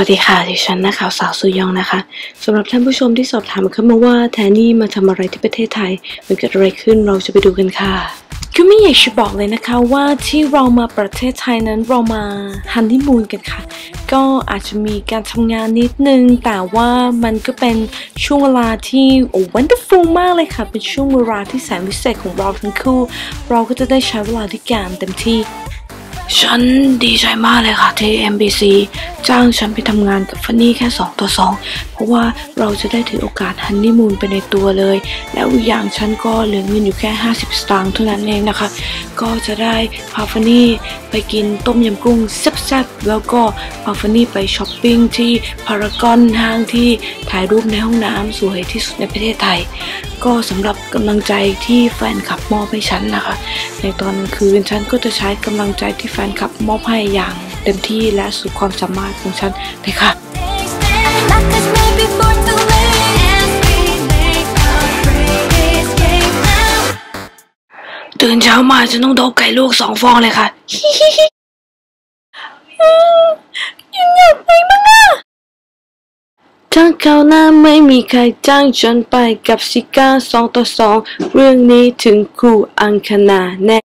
วัสดีค่ะ ดิฉันนะคะสาวสุยองนะคะสำหรับท่านผู้ชมที่สอบถามเข้ามาว่าแทนนี่มาทำอะไรที่ประเทศไทย มันเกิดอะไรขึ้นเราจะไปดูกันค่ะคือไม่อยากจะบอกเลยนะคะว่าที่เรามาประเทศไทยนั้นเรามาฮันนีมูนกันค่ะ ก็อาจจะมีการทำงานนิดนึง แต่ว่ามันก็เป็นช่วงเวลาที่โอ้วันเดอร์ฟูลมากเลยค่ะ เป็นช่วงเวลาที่แสนพิเศษของเราทั้งคู่ เราก็จะได้ใช้เวลาด้วยกันเต็มที่ฉันดีใจมากเลยค่ะที่ MBC จ้างฉันไปทำงานกับฟันนี่แค่2ต่อ2 เพราะว่าเราจะได้ถือโอกาสฮันนี่มูนไปในตัวเลย แล้วอีกอย่างฉันก็เหลือเงินอยู่แค่ 50 สตางค์เท่านั้นเองนะคะ ก็จะได้พาฟันนี่ไปกินต้มยำกุ้งแซ่บๆแล้วก็พาฟันนี่ไปช้อปปิ้งที่พารากอนห้างที่ถ่ายรูปในห้องน้ำสวยที่สุดในประเทศไทย ก็สำหรับกำลังใจที่แฟนคลับมอบให้ฉันนะคะ ในตอนกลางคืนฉันก็จะใช้กำลังใจที่แฟนคลับมอบให้อย่าง เต็มที่และสุดความสามารถของฉันเลยค่ะ Life is made before too late as we make our greatest game now. ตื่นเช้ามาฉันต้องโดบไก่ลูกสองฟองเลยค่ะยังอยากไปมั้งอะถ้าเขาวหน้าไม่มีใครจ้างฉันไปกับซิก้าสองต่อสองเรื่องนี้ถึงครูอังคณาแน่